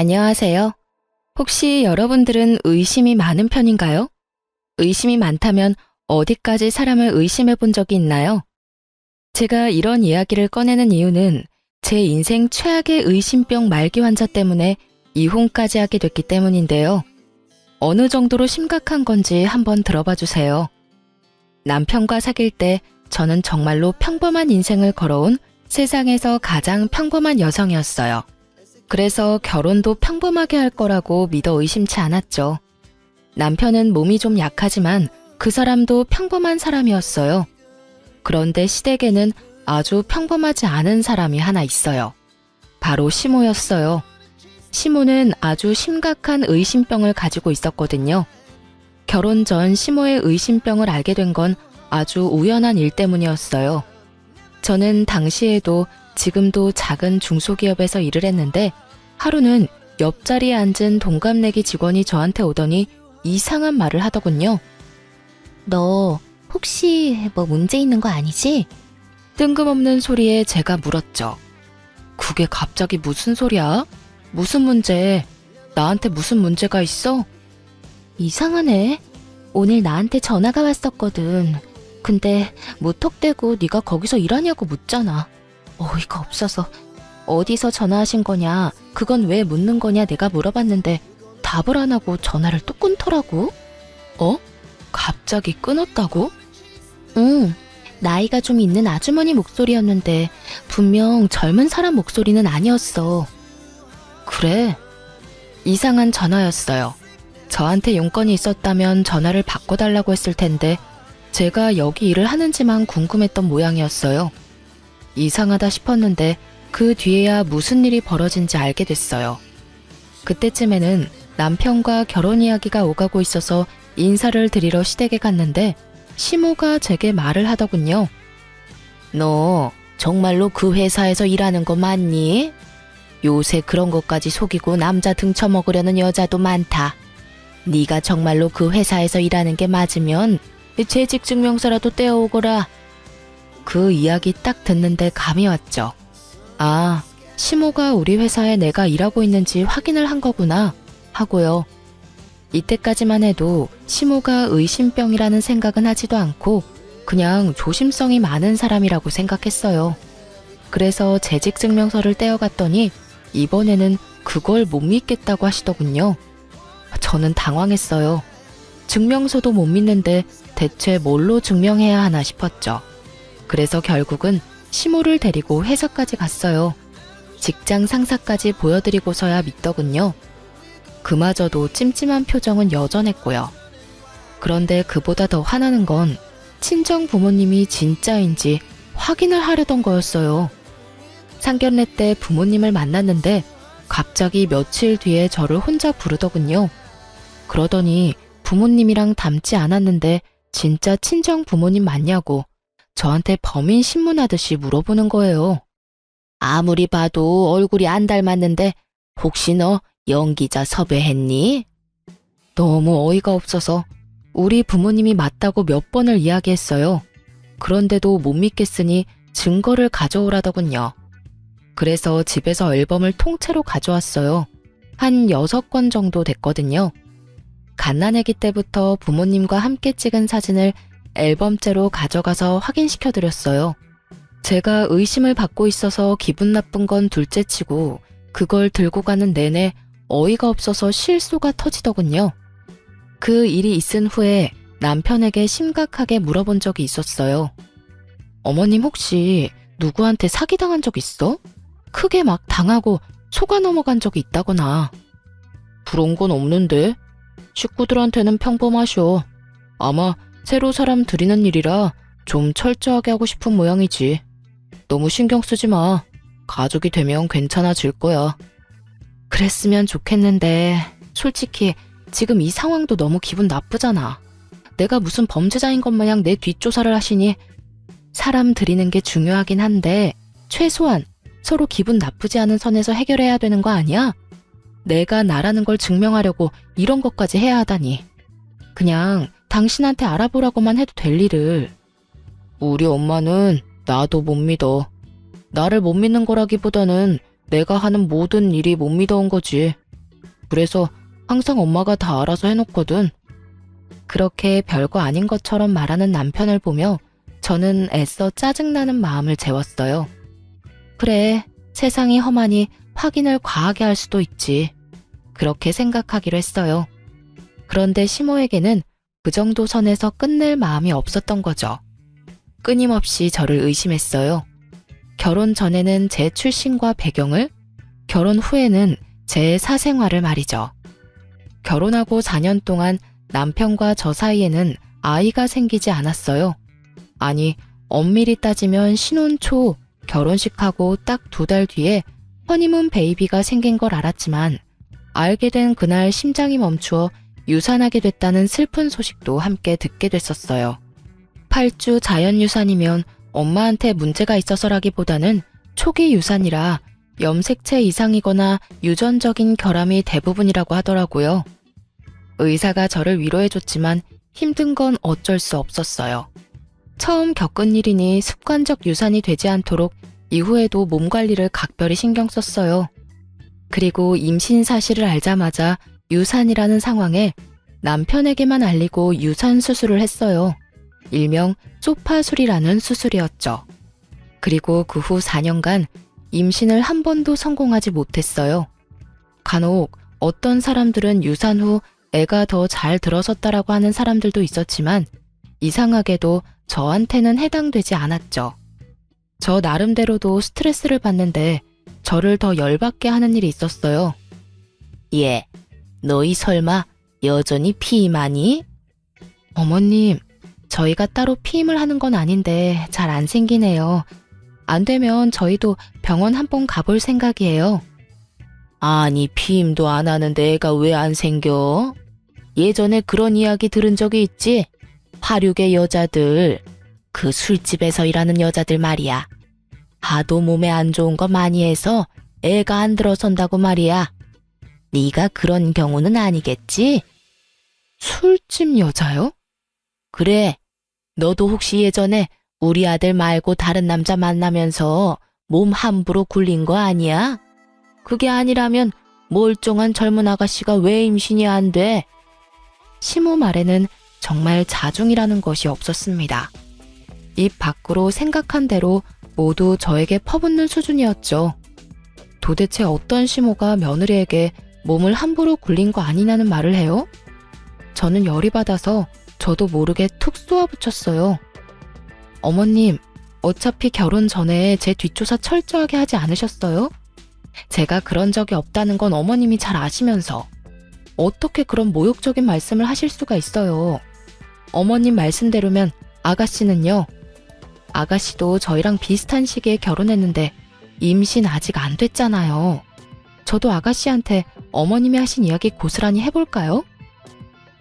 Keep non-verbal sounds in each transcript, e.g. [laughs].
안녕하세요. 혹시 여러분들은 의심이 많은 편인가요? 의심이 많다면 어디까지 사람을 의심해 본 적이 있나요? 제가 이런 이야기를 꺼내는 이유는 제 인생 최악의 의심병 말기 환자 때문에 이혼까지 하게 됐기 때문인데요. 어느 정도로 심각한 건지 한번 들어봐 주세요. 남편과 사귈 때 저는 정말로 평범한 인생을 걸어온 세상에서 가장 평범한 여성이었어요. 그래서 결혼도 평범하게 할 거라고 믿어 의심치 않았죠. 남편은 몸이 좀 약하지만 그 사람도 평범한 사람이었어요. 그런데 시댁에는 아주 평범하지 않은 사람이 하나 있어요. 바로 시모였어요. 시모는 아주 심각한 의심병을 가지고 있었거든요. 결혼 전 시모의 의심병을 알게 된 건 아주 우연한 일 때문이었어요. 저는 당시에도 지금도 작은 중소기업에서 일을 했는데 하루는 옆자리에 앉은 동갑내기 직원이 저한테 오더니 이상한 말을 하더군요. 너 혹시 뭐 문제 있는 거 아니지? 뜬금없는 소리에 제가 물었죠. 그게 갑자기 무슨 소리야? 무슨 문제? 나한테 무슨 문제가 있어? 이상하네. 오늘 나한테 전화가 왔었거든. 근데 무턱대고 네가 거기서 일하냐고 묻잖아. 어이가 없어서 어디서 전화하신 거냐, 그건 왜 묻는 거냐 내가 물어봤는데 답을 안 하고 전화를 또 끊더라고. 어? 갑자기 끊었다고? 응. 나이가 좀 있는 아주머니 목소리였는데 분명 젊은 사람 목소리는 아니었어. 그래. 이상한 전화였어요. 저한테 용건이 있었다면 전화를 바꿔달라고 했을 텐데 제가 여기 일을 하는지만 궁금했던 모양이었어요. 이상하다 싶었는데 그 뒤에야 무슨 일이 벌어진지 알게 됐어요. 그때쯤에는 남편과 결혼 이야기가 오가고 있어서 인사를 드리러 시댁에 갔는데 시모가 제게 말을 하더군요. 너 정말로 그 회사에서 일하는 거 맞니? 요새 그런 것까지 속이고 남자 등쳐먹으려는 여자도 많다. 네가 정말로 그 회사에서 일하는 게 맞으면 재직 증명서라도 떼어오거라. 그 이야기 딱 듣는데 감이 왔죠. 아, 시모가 우리 회사에 내가 일하고 있는지 확인을 한 거구나 하고요. 이때까지만 해도 시모가 의심병이라는 생각은 하지도 않고 그냥 조심성이 많은 사람이라고 생각했어요. 그래서 재직 증명서를 떼어갔더니 이번에는 그걸 못 믿겠다고 하시더군요. 저는 당황했어요. 증명서도 못 믿는데 대체 뭘로 증명해야 하나 싶었죠. 그래서 결국은 시모를 데리고 회사까지 갔어요. 직장 상사까지 보여드리고서야 믿더군요. 그마저도 찜찜한 표정은 여전했고요. 그런데 그보다 더 화나는 건 친정 부모님이 진짜인지 확인을 하려던 거였어요. 상견례 때 부모님을 만났는데 갑자기 며칠 뒤에 저를 혼자 부르더군요. 그러더니 부모님이랑 닮지 않았는데 진짜 친정 부모님 맞냐고 저한테 범인 신문하듯이 물어보는 거예요. 아무리 봐도 얼굴이 안 닮았는데 혹시 너 연기자 섭외했니? 너무 어이가 없어서 우리 부모님이 맞다고 몇 번을 이야기했어요. 그런데도 못 믿겠으니 증거를 가져오라더군요. 그래서 집에서 앨범을 통째로 가져왔어요. 한 여섯 권 정도 됐거든요. 갓난아기 때부터 부모님과 함께 찍은 사진을 앨범째로 가져가서 확인시켜 드렸어요. 제가 의심을 받고 있어서 기분 나쁜 건 둘째 치고 그걸 들고 가는 내내 어이가 없어서 실수가 터지더군요. 그 일이 있은 후에 남편에게 심각하게 물어본 적이 있었어요. 어머님 혹시 누구한테 사기당한 적 있어? 크게 막 당하고 속아 넘어간 적이 있다거나. 그런 건 없는데? 식구들한테는 평범하셔. 아마 새로 사람 들이는 일이라 좀 철저하게 하고 싶은 모양이지. 너무 신경 쓰지 마. 가족이 되면 괜찮아질 거야. 그랬으면 좋겠는데, 솔직히 지금 이 상황도 너무 기분 나쁘잖아. 내가 무슨 범죄자인 것 마냥 내 뒷조사를 하시니, 사람 들이는 게 중요하긴 한데, 최소한 서로 기분 나쁘지 않은 선에서 해결해야 되는 거 아니야? 내가 나라는 걸 증명하려고 이런 것까지 해야 하다니. 그냥 당신한테 알아보라고만 해도 될 일을. 우리 엄마는 나도 못 믿어. 나를 못 믿는 거라기보다는 내가 하는 모든 일이 못 믿어온 거지. 그래서 항상 엄마가 다 알아서 해놓거든. 그렇게 별거 아닌 것처럼 말하는 남편을 보며 저는 애써 짜증나는 마음을 재웠어요. 그래, 세상이 험하니 확인을 과하게 할 수도 있지. 그렇게 생각하기로 했어요. 그런데 시모에게는 그 정도 선에서 끝낼 마음이 없었던 거죠. 끊임없이 저를 의심했어요. 결혼 전에는 제 출신과 배경을, 결혼 후에는 제 사생활을 말이죠. 결혼하고 4년 동안 남편과 저 사이에는 아이가 생기지 않았어요. 아니, 엄밀히 따지면 신혼 초 결혼식하고 딱 두 달 뒤에 허니문 베이비가 생긴 걸 알았지만 알게 된 그날 심장이 멈추어 유산하게 됐다는 슬픈 소식도 함께 듣게 됐었어요. 8주 자연유산이면 엄마한테 문제가 있어서라기보다는 초기 유산이라 염색체 이상이거나 유전적인 결함이 대부분이라고 하더라고요. 의사가 저를 위로해줬지만 힘든 건 어쩔 수 없었어요. 처음 겪은 일이니 습관적 유산이 되지 않도록 이후에도 몸 관리를 각별히 신경 썼어요. 그리고 임신 사실을 알자마자 유산이라는 상황에 남편에게만 알리고 유산 수술을 했어요. 일명 소파술이라는 수술이었죠. 그리고 그 후 4년간 임신을 한 번도 성공하지 못했어요. 간혹 어떤 사람들은 유산 후 애가 더 잘 들어섰다라고 하는 사람들도 있었지만 이상하게도 저한테는 해당되지 않았죠. 저 나름대로도 스트레스를 받는데 저를 더 열받게 하는 일이 있었어요. 예, 너희 설마 여전히 피임하니? 어머님, 저희가 따로 피임을 하는 건 아닌데 잘 안 생기네요. 안 되면 저희도 병원 한번 가볼 생각이에요. 아니, 피임도 안 하는데 애가 왜 안 생겨? 예전에 그런 이야기 들은 적이 있지? 화류계 여자들, 그 술집에서 일하는 여자들 말이야. 하도 몸에 안 좋은 거 많이 해서 애가 안 들어선다고 말이야. 네가 그런 경우는 아니겠지? 술집 여자요? 그래. 너도 혹시 예전에 우리 아들 말고 다른 남자 만나면서 몸 함부로 굴린 거 아니야? 그게 아니라면 멀쩡한 젊은 아가씨가 왜 임신이 안 돼? 시모 말에는 정말 자중이라는 것이 없었습니다. 입 밖으로 생각한 대로 모두 저에게 퍼붓는 수준이었죠. 도대체 어떤 시모가 며느리에게 몸을 함부로 굴린 거 아니냐는 말을 해요? 저는 열이 받아서 저도 모르게 툭 쏘아붙였어요. 어머님, 어차피 결혼 전에 제 뒷조사 철저하게 하지 않으셨어요? 제가 그런 적이 없다는 건 어머님이 잘 아시면서 어떻게 그런 모욕적인 말씀을 하실 수가 있어요. 어머님 말씀대로면 아가씨는요. 아가씨도 저희랑 비슷한 시기에 결혼했는데 임신 아직 안 됐잖아요. 저도 아가씨한테 어머님이 하신 이야기 고스란히 해볼까요?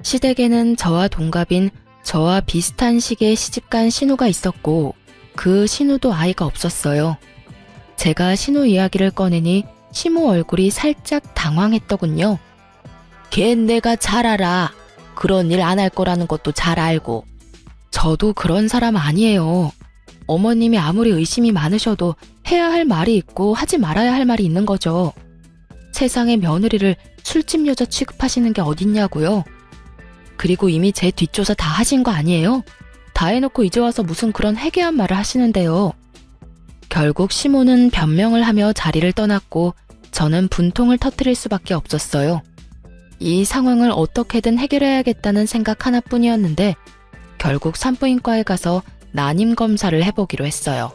시댁에는 저와 동갑인 저와 비슷한 시기에 시집간 신우가 있었고 그 신우도 아이가 없었어요. 제가 신우 이야기를 꺼내니 시모 얼굴이 살짝 당황했더군요. 걘 내가 잘 알아. 그런 일 안 할 거라는 것도 잘 알고. 저도 그런 사람 아니에요. 어머님이 아무리 의심이 많으셔도 해야 할 말이 있고 하지 말아야 할 말이 있는 거죠. 세상에 며느리를 술집 여자 취급하시는 게 어딨냐고요. 그리고 이미 제 뒷조사 다 하신 거 아니에요? 다 해놓고 이제 와서 무슨 그런 해괴한 말을 하시는데요. 결국 시모는 변명을 하며 자리를 떠났고 저는 분통을 터뜨릴 수밖에 없었어요. 이 상황을 어떻게든 해결해야겠다는 생각 하나뿐이었는데 결국 산부인과에 가서 난임 검사를 해보기로 했어요.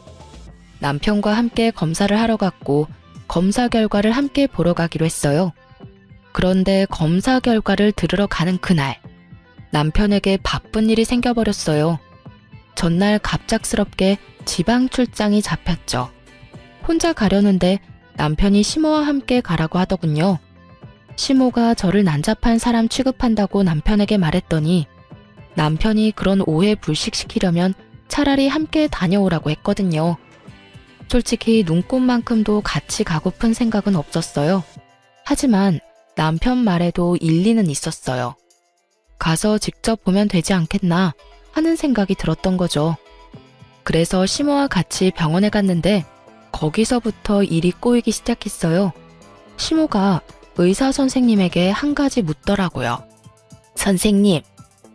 남편과 함께 검사를 하러 갔고 검사 결과를 함께 보러 가기로 했어요. 그런데 검사 결과를 들으러 가는 그날 남편에게 바쁜 일이 생겨버렸어요. 전날 갑작스럽게 지방 출장이 잡혔죠. 혼자 가려는데 남편이 시모와 함께 가라고 하더군요. 시모가 저를 난잡한 사람 취급한다고 남편에게 말했더니 남편이 그런 오해 불식시키려면 차라리 함께 다녀오라고 했거든요. 솔직히 눈꽃만큼도 같이 가고픈 생각은 없었어요. 하지만 남편 말에도 일리는 있었어요. 가서 직접 보면 되지 않겠나 하는 생각이 들었던 거죠. 그래서 시모와 같이 병원에 갔는데 거기서부터 일이 꼬이기 시작했어요. 시모가 의사 선생님에게 한 가지 묻더라고요. 선생님,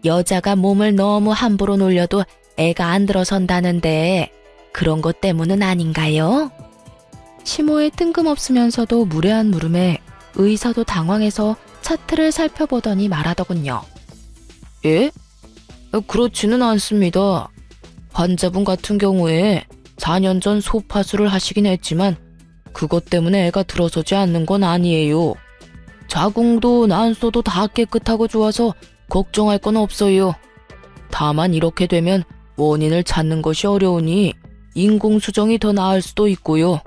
여자가 몸을 너무 함부로 놀려도 애가 안 들어선다는데 그런 것 때문은 아닌가요? 시모의 뜬금없으면서도 무례한 물음에 의사도 당황해서 차트를 살펴보더니 말하더군요. 예? 그렇지는 않습니다. 환자분 같은 경우에 4년 전 소파수를 하시긴 했지만 그것 때문에 애가 들어서지 않는 건 아니에요. 자궁도 난소도 다 깨끗하고 좋아서 걱정할 건 없어요. 다만 이렇게 되면 원인을 찾는 것이 어려우니 인공수정이 더 나을 수도 있고요.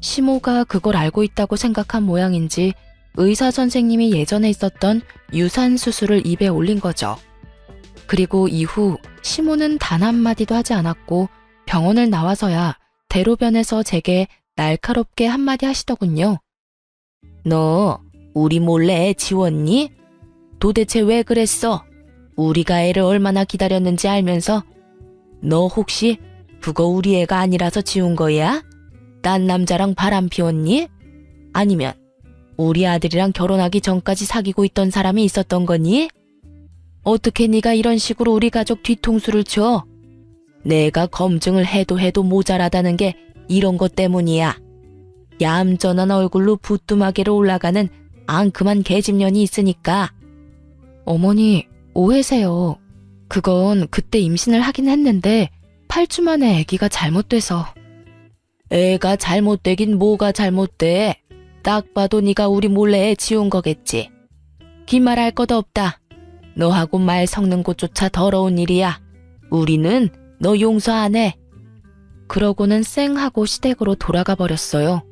시모가 그걸 알고 있다고 생각한 모양인지 의사 선생님이 예전에 있었던 유산 수술을 입에 올린 거죠. 그리고 이후 시모는 단 한마디도 하지 않았고 병원을 나와서야 대로변에서 제게 날카롭게 한마디 하시더군요. 너 우리 몰래 애 지웠니? 도대체 왜 그랬어? 우리가 애를 얼마나 기다렸는지 알면서 너 혹시 그거 우리 애가 아니라서 지운 거야? 딴 남자랑 바람 피웠니? 아니면 우리 아들이랑 결혼하기 전까지 사귀고 있던 사람이 있었던 거니? 어떻게 네가 이런 식으로 우리 가족 뒤통수를 쳐? 내가 검증을 해도 해도 모자라다는 게 이런 것 때문이야. 얌전한 얼굴로 부뚜마개로 올라가는 앙큼한 계집년이 있으니까. 어머니, 오해세요. 그건 그때 임신을 하긴 했는데 8주 만에 아기가 잘못돼서. 애가 잘못되긴 뭐가 잘못돼. 딱 봐도 네가 우리 몰래 애 지운 거겠지. 기말할 것 없다. 너하고 말 섞는 곳조차 더러운 일이야. 우리는 너 용서 안 해. 그러고는 쌩하고 시댁으로 돌아가 버렸어요.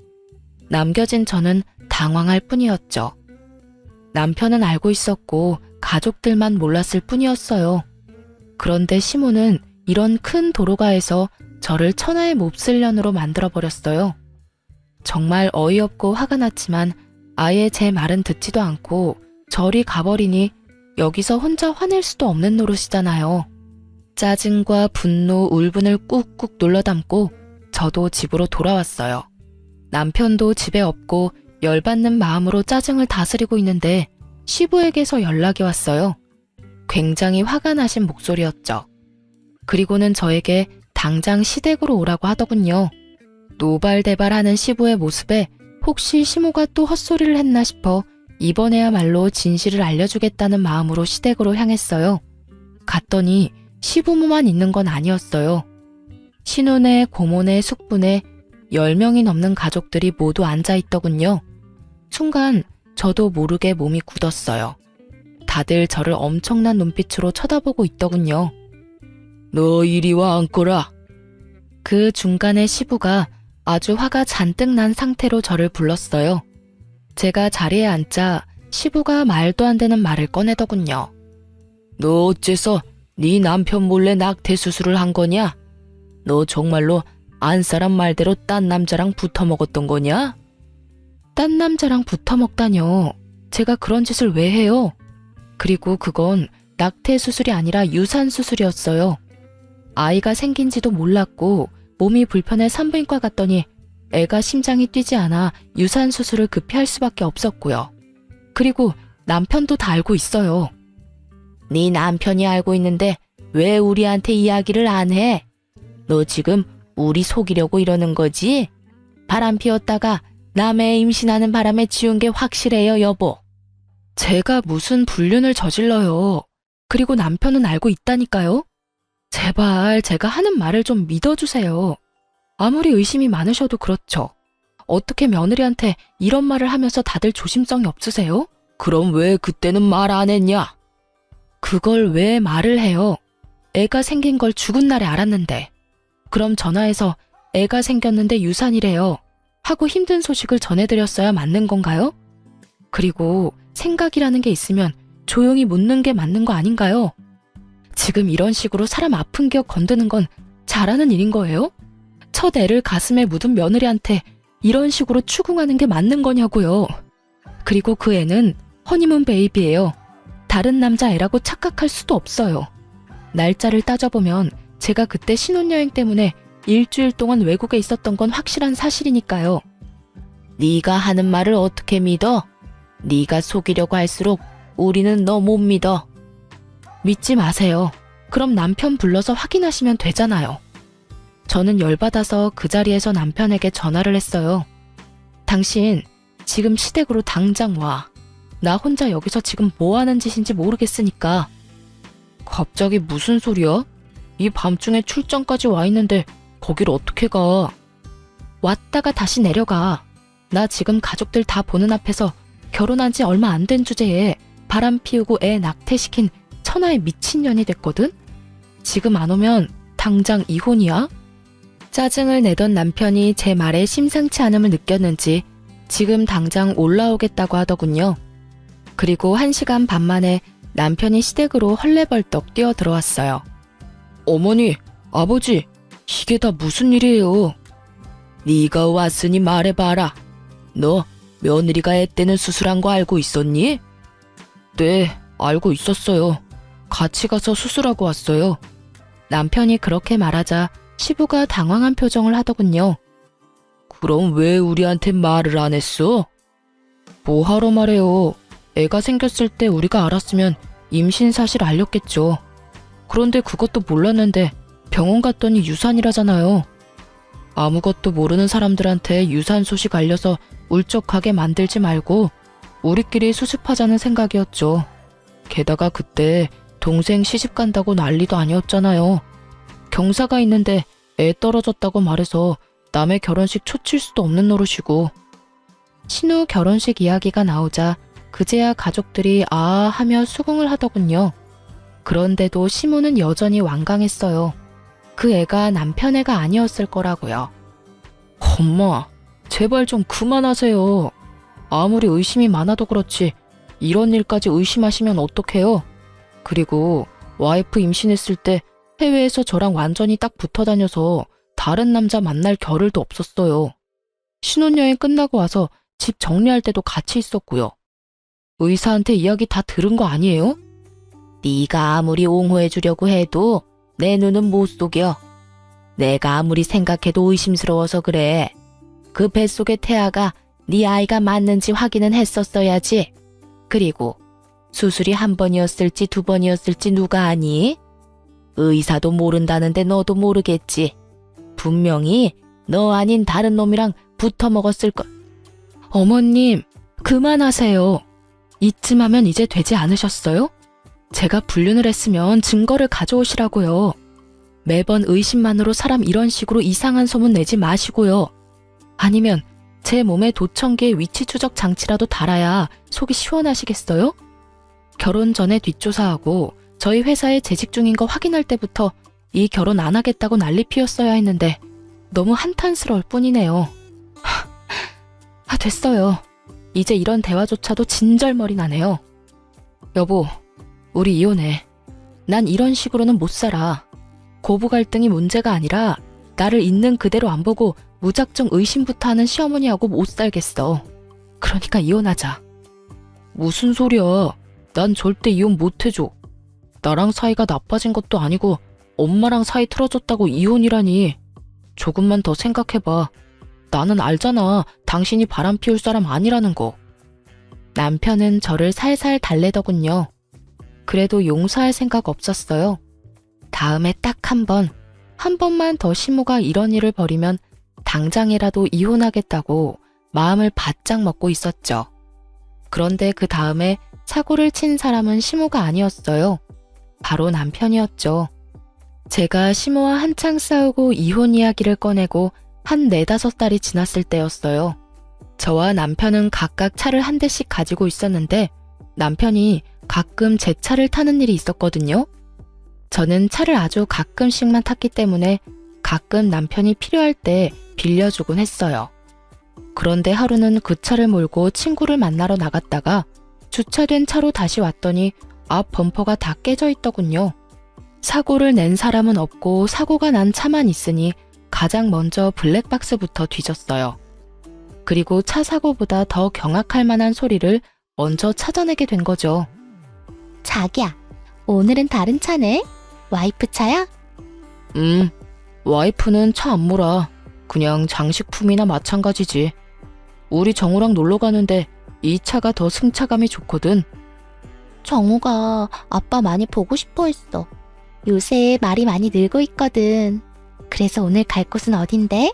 남겨진 저는 당황할 뿐이었죠. 남편은 알고 있었고 가족들만 몰랐을 뿐이었어요. 그런데 시모는 이런 큰 도로가에서 저를 천하의 몹쓸년으로 만들어버렸어요. 정말 어이없고 화가 났지만 아예 제 말은 듣지도 않고 저리 가버리니 여기서 혼자 화낼 수도 없는 노릇이잖아요. 짜증과 분노, 울분을 꾹꾹 눌러 담고 저도 집으로 돌아왔어요. 남편도 집에 없고 열받는 마음으로 짜증을 다스리고 있는데 시부에게서 연락이 왔어요. 굉장히 화가 나신 목소리였죠. 그리고는 저에게 당장 시댁으로 오라고 하더군요. 노발대발하는 시부의 모습에 혹시 시모가 또 헛소리를 했나 싶어 이번에야말로 진실을 알려주겠다는 마음으로 시댁으로 향했어요. 갔더니 시부모만 있는 건 아니었어요. 신혼에 고모네 숙부네 10명이 넘는 가족들이 모두 앉아 있더군요. 순간 저도 모르게 몸이 굳었어요. 다들 저를 엄청난 눈빛으로 쳐다보고 있더군요. 너 이리 와 앉거라. 그 중간에 시부가 아주 화가 잔뜩 난 상태로 저를 불렀어요. 제가 자리에 앉자 시부가 말도 안 되는 말을 꺼내더군요. 너 어째서 네 남편 몰래 낙태 수술을 한 거냐? 너 정말로 안 사람 말대로 딴 남자랑 붙어 먹었던 거냐? 딴 남자랑 붙어 먹다뇨. 제가 그런 짓을 왜 해요? 그리고 그건 낙태 수술이 아니라 유산 수술이었어요. 아이가 생긴지도 몰랐고 몸이 불편해 산부인과 갔더니 애가 심장이 뛰지 않아 유산 수술을 급히 할 수밖에 없었고요. 그리고 남편도 다 알고 있어요. 네 남편이 알고 있는데 왜 우리한테 이야기를 안 해? 너 지금 우리 속이려고 이러는 거지? 바람 피웠다가 남의 임신하는 바람에 지운 게 확실해요, 여보. 제가 무슨 불륜을 저질러요. 그리고 남편은 알고 있다니까요. 제발 제가 하는 말을 좀 믿어주세요. 아무리 의심이 많으셔도 그렇죠. 어떻게 며느리한테 이런 말을 하면서 다들 조심성이 없으세요? 그럼 왜 그때는 말 안 했냐? 그걸 왜 말을 해요? 애가 생긴 걸 죽은 날에 알았는데. 그럼 전화해서 애가 생겼는데 유산이래요. 하고 힘든 소식을 전해드렸어야 맞는 건가요? 그리고 생각이라는 게 있으면 조용히 묻는 게 맞는 거 아닌가요? 지금 이런 식으로 사람 아픈 기억 건드는 건 잘하는 일인 거예요? 첫 애를 가슴에 묻은 며느리한테 이런 식으로 추궁하는 게 맞는 거냐고요. 그리고 그 애는 허니문 베이비예요. 다른 남자 애라고 착각할 수도 없어요. 날짜를 따져보면 제가 그때 신혼여행 때문에 일주일 동안 외국에 있었던 건 확실한 사실이니까요. 네가 하는 말을 어떻게 믿어? 네가 속이려고 할수록 우리는 너 못 믿어. 믿지 마세요. 그럼 남편 불러서 확인하시면 되잖아요. 저는 열받아서 그 자리에서 남편에게 전화를 했어요. 당신 지금 시댁으로 당장 와. 나 혼자 여기서 지금 뭐 하는 짓인지 모르겠으니까. 갑자기 무슨 소리야? 이 밤중에 출장까지 와 있는데 거길 어떻게 가? 왔다가 다시 내려가. 나 지금 가족들 다 보는 앞에서 결혼한 지 얼마 안 된 주제에 바람 피우고 애 낙태시킨 천하의 미친년이 됐거든? 지금 안 오면 당장 이혼이야? 짜증을 내던 남편이 제 말에 심상치 않음을 느꼈는지 지금 당장 올라오겠다고 하더군요. 그리고 한 시간 반 만에 남편이 시댁으로 헐레벌떡 뛰어 들어왔어요. 어머니, 아버지, 이게 다 무슨 일이에요? 네가 왔으니 말해봐라. 너 며느리가 애 때는 수술한 거 알고 있었니? 네, 알고 있었어요. 같이 가서 수술하고 왔어요. 남편이 그렇게 말하자 시부가 당황한 표정을 하더군요. 그럼 왜 우리한테 말을 안 했어? 뭐하러 말해요. 애가 생겼을 때 우리가 알았으면 임신 사실 알렸겠죠. 그런데 그것도 몰랐는데 병원 갔더니 유산이라잖아요. 아무것도 모르는 사람들한테 유산 소식 알려서 울적하게 만들지 말고 우리끼리 수습하자는 생각이었죠. 게다가 그때 동생 시집 간다고 난리도 아니었잖아요. 경사가 있는데 애 떨어졌다고 말해서 남의 결혼식 초칠 수도 없는 노릇이고. 신우 결혼식 이야기가 나오자 그제야 가족들이 아 하며 수긍을 하더군요. 그런데도 시모는 여전히 완강했어요. 그 애가 남편 애가 아니었을 거라고요. 엄마, 제발 좀 그만하세요. 아무리 의심이 많아도 그렇지 이런 일까지 의심하시면 어떡해요? 그리고 와이프 임신했을 때 해외에서 저랑 완전히 딱 붙어 다녀서 다른 남자 만날 겨를도 없었어요. 신혼여행 끝나고 와서 집 정리할 때도 같이 있었고요. 의사한테 이야기 다 들은 거 아니에요? 네가 아무리 옹호해 주려고 해도 내 눈은 못 속여. 내가 아무리 생각해도 의심스러워서 그래. 그 뱃속의 태아가 네 아이가 맞는지 확인은 했었어야지. 그리고 수술이 한 번이었을지 두 번이었을지 누가 아니? 의사도 모른다는데 너도 모르겠지. 분명히 너 아닌 다른 놈이랑 붙어 먹었을 거. 어머님, 그만하세요. 이쯤 하면 이제 되지 않으셨어요? 제가 불륜을 했으면 증거를 가져오시라고요. 매번 의심만으로 사람 이런 식으로 이상한 소문 내지 마시고요. 아니면 제 몸에 도청기의 위치 추적 장치라도 달아야 속이 시원하시겠어요? 결혼 전에 뒷조사하고 저희 회사에 재직 중인 거 확인할 때부터 이 결혼 안 하겠다고 난리 피웠어야 했는데 너무 한탄스러울 뿐이네요. [laughs] 아, 됐어요. 이제 이런 대화조차도 진절머리 나네요. 여보, 우리 이혼해. 난 이런 식으로는 못 살아. 고부 갈등이 문제가 아니라 나를 있는 그대로 안 보고 무작정 의심부터 하는 시어머니하고 못 살겠어. 그러니까 이혼하자. 무슨 소리야. 난 절대 이혼 못 해줘. 나랑 사이가 나빠진 것도 아니고 엄마랑 사이 틀어졌다고 이혼이라니. 조금만 더 생각해봐. 나는 알잖아. 당신이 바람 피울 사람 아니라는 거. 남편은 저를 살살 달래더군요. 그래도 용서할 생각 없었어요. 다음에 딱 한 번, 한 번만 더 시모가 이런 일을 벌이면 당장이라도 이혼하겠다고 마음을 바짝 먹고 있었죠. 그런데 그 다음에 사고를 친 사람은 시모가 아니었어요. 바로 남편이었죠. 제가 시모와 한창 싸우고 이혼 이야기를 꺼내고 한 네다섯 달이 지났을 때였어요. 저와 남편은 각각 차를 한 대씩 가지고 있었는데 남편이 가끔 제 차를 타는 일이 있었거든요. 저는 차를 아주 가끔씩만 탔기 때문에 가끔 남편이 필요할 때 빌려주곤 했어요. 그런데 하루는 그 차를 몰고 친구를 만나러 나갔다가 주차된 차로 다시 왔더니 앞 범퍼가 다 깨져 있더군요. 사고를 낸 사람은 없고 사고가 난 차만 있으니 가장 먼저 블랙박스부터 뒤졌어요. 그리고 차 사고보다 더 경악할 만한 소리를 먼저 찾아내게 된 거죠. 자기야, 오늘은 다른 차네? 와이프 차야? 음, 와이프는 차 안 몰아. 그냥 장식품이나 마찬가지지. 우리 정우랑 놀러 가는데 이 차가 더 승차감이 좋거든. 정우가 아빠 많이 보고 싶어 했어. 요새 말이 많이 늘고 있거든. 그래서 오늘 갈 곳은 어딘데?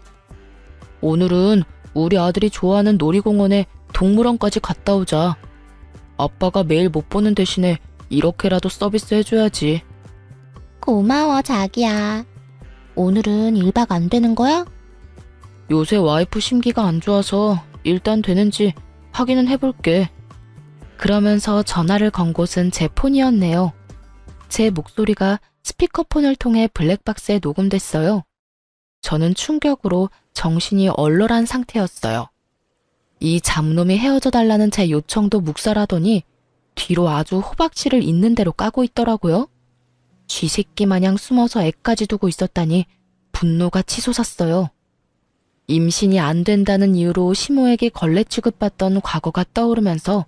오늘은 우리 아들이 좋아하는 놀이공원에 동물원까지 갔다 오자. 아빠가 매일 못 보는 대신에 이렇게라도 서비스 해줘야지. 고마워, 자기야. 오늘은 1박 안 되는 거야? 요새 와이프 심기가 안 좋아서 일단 되는지 확인은 해볼게. 그러면서 전화를 건 곳은 제 폰이었네요. 제 목소리가 스피커폰을 통해 블랙박스에 녹음됐어요. 저는 충격으로 정신이 얼얼한 상태였어요. 이 잡놈이 헤어져 달라는 제 요청도 묵살하더니 뒤로 아주 호박씨를 있는 대로 까고 있더라고요. 쥐새끼 마냥 숨어서 애까지 두고 있었다니 분노가 치솟았어요. 임신이 안 된다는 이유로 시모에게 걸레 취급받던 과거가 떠오르면서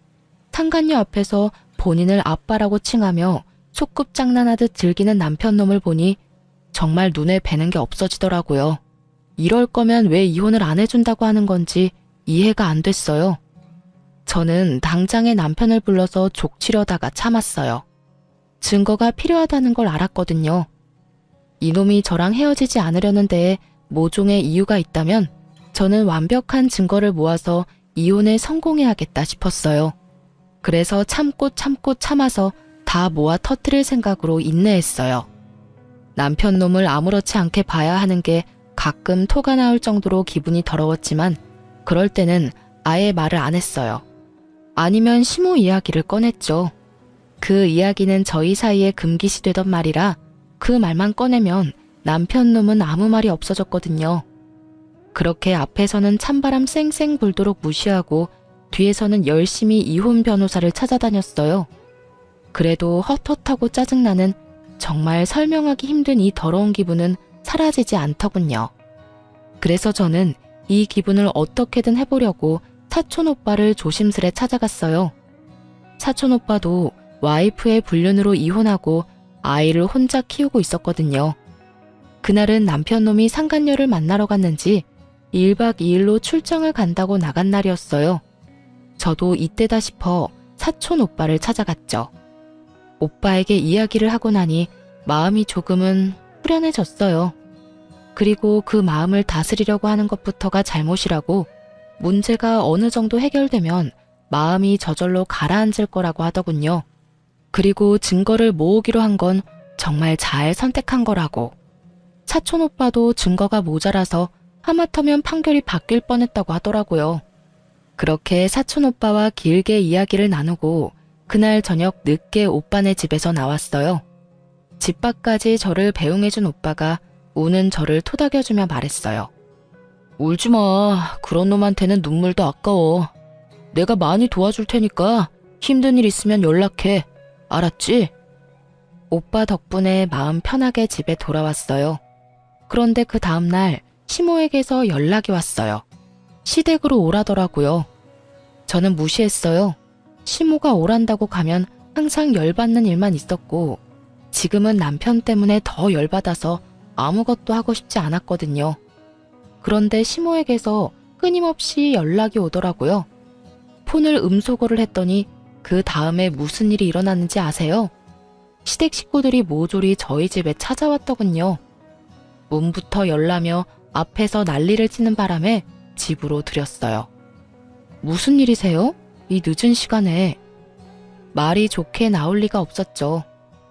상간녀 앞에서 본인을 아빠라고 칭하며 소꿉 장난하듯 즐기는 남편 놈을 보니 정말 눈에 뵈는 게 없어지더라고요. 이럴 거면 왜 이혼을 안 해준다고 하는 건지 이해가 안 됐어요. 저는 당장에 남편을 불러서 족치려다가 참았어요. 증거가 필요하다는 걸 알았거든요. 이놈이 저랑 헤어지지 않으려는 데에 모종의 이유가 있다면 저는 완벽한 증거를 모아서 이혼에 성공해야겠다 싶었어요. 그래서 참고 참고 참아서 다 모아 터트릴 생각으로 인내했어요. 남편 놈을 아무렇지 않게 봐야 하는 게 가끔 토가 나올 정도로 기분이 더러웠지만 그럴 때는 아예 말을 안 했어요. 아니면 시모 이야기를 꺼냈죠. 그 이야기는 저희 사이에 금기시 되던 말이라 그 말만 꺼내면 남편 놈은 아무 말이 없어졌거든요. 그렇게 앞에서는 찬바람 쌩쌩 불도록 무시하고 뒤에서는 열심히 이혼 변호사를 찾아다녔어요. 그래도 헛헛하고 짜증나는 정말 설명하기 힘든 이 더러운 기분은 사라지지 않더군요. 그래서 저는 이 기분을 어떻게든 해보려고 사촌 오빠를 조심스레 찾아갔어요. 사촌 오빠도 와이프의 불륜으로 이혼하고 아이를 혼자 키우고 있었거든요. 그날은 남편 놈이 상간녀를 만나러 갔는지 1박 2일로 출장을 간다고 나간 날이었어요. 저도 이때다 싶어 사촌 오빠를 찾아갔죠. 오빠에게 이야기를 하고 나니 마음이 조금은 후련해졌어요. 그리고 그 마음을 다스리려고 하는 것부터가 잘못이라고 문제가 어느 정도 해결되면 마음이 저절로 가라앉을 거라고 하더군요. 그리고 증거를 모으기로 한 건 정말 잘 선택한 거라고. 사촌 오빠도 증거가 모자라서 하마터면 판결이 바뀔 뻔했다고 하더라고요. 그렇게 사촌 오빠와 길게 이야기를 나누고 그날 저녁 늦게 오빠네 집에서 나왔어요. 집 밖까지 저를 배웅해준 오빠가 우는 저를 토닥여주며 말했어요. 울지 마. 그런 놈한테는 눈물도 아까워. 내가 많이 도와줄 테니까 힘든 일 있으면 연락해. 알았지? 오빠 덕분에 마음 편하게 집에 돌아왔어요. 그런데 그 다음날 시모에게서 연락이 왔어요. 시댁으로 오라더라고요. 저는 무시했어요. 시모가 오란다고 가면 항상 열받는 일만 있었고 지금은 남편 때문에 더 열받아서 아무것도 하고 싶지 않았거든요. 그런데 시모에게서 끊임없이 연락이 오더라고요. 폰을 음소거를 했더니 그 다음에 무슨 일이 일어났는지 아세요? 시댁 식구들이 모조리 저희 집에 찾아왔더군요. 문부터 열라며 앞에서 난리를 치는 바람에 집으로 들였어요. 무슨 일이세요? 이 늦은 시간에. 말이 좋게 나올 리가 없었죠.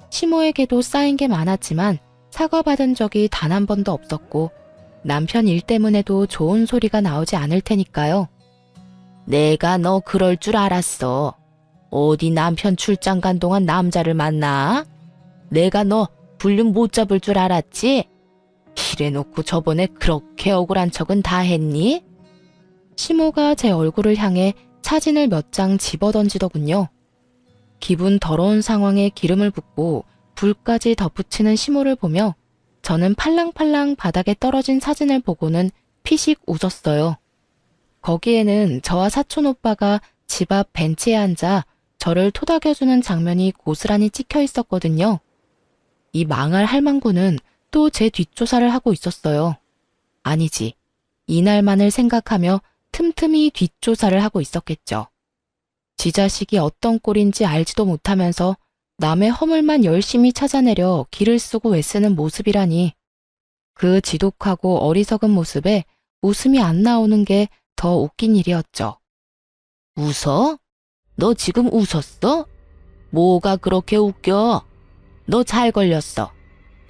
시모에게도 쌓인 게 많았지만 사과받은 적이 단 한 번도 없었고 남편 일 때문에도 좋은 소리가 나오지 않을 테니까요. 내가 너 그럴 줄 알았어. 어디 남편 출장 간 동안 남자를 만나? 내가 너 불륜 못 잡을 줄 알았지? 이래놓고 저번에 그렇게 억울한 척은 다 했니? 시모가 제 얼굴을 향해 사진을 몇 장 집어 던지더군요. 기분 더러운 상황에 기름을 붓고 불까지 덧붙이는 시모를 보며 저는 팔랑팔랑 바닥에 떨어진 사진을 보고는 피식 웃었어요. 거기에는 저와 사촌 오빠가 집 앞 벤치에 앉아 저를 토닥여주는 장면이 고스란히 찍혀 있었거든요. 이 망할 할망구는 또 제 뒷조사를 하고 있었어요. 아니지. 이날만을 생각하며 틈틈이 뒷조사를 하고 있었겠죠. 지 자식이 어떤 꼴인지 알지도 못하면서 남의 허물만 열심히 찾아내려 길을 쓰고 애쓰는 모습이라니. 그 지독하고 어리석은 모습에 웃음이 안 나오는 게 더 웃긴 일이었죠. 웃어? 너 지금 웃었어? 뭐가 그렇게 웃겨? 너 잘 걸렸어.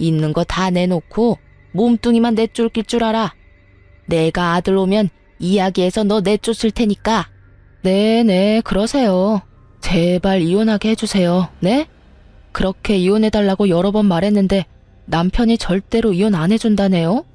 있는 거 다 내놓고 몸뚱이만 내쫓길 줄 알아. 내가 아들 오면 이야기해서 너 내쫓을 테니까. 네네, 그러세요. 제발 이혼하게 해주세요. 네? 그렇게 이혼해달라고 여러 번 말했는데 남편이 절대로 이혼 안 해준다네요?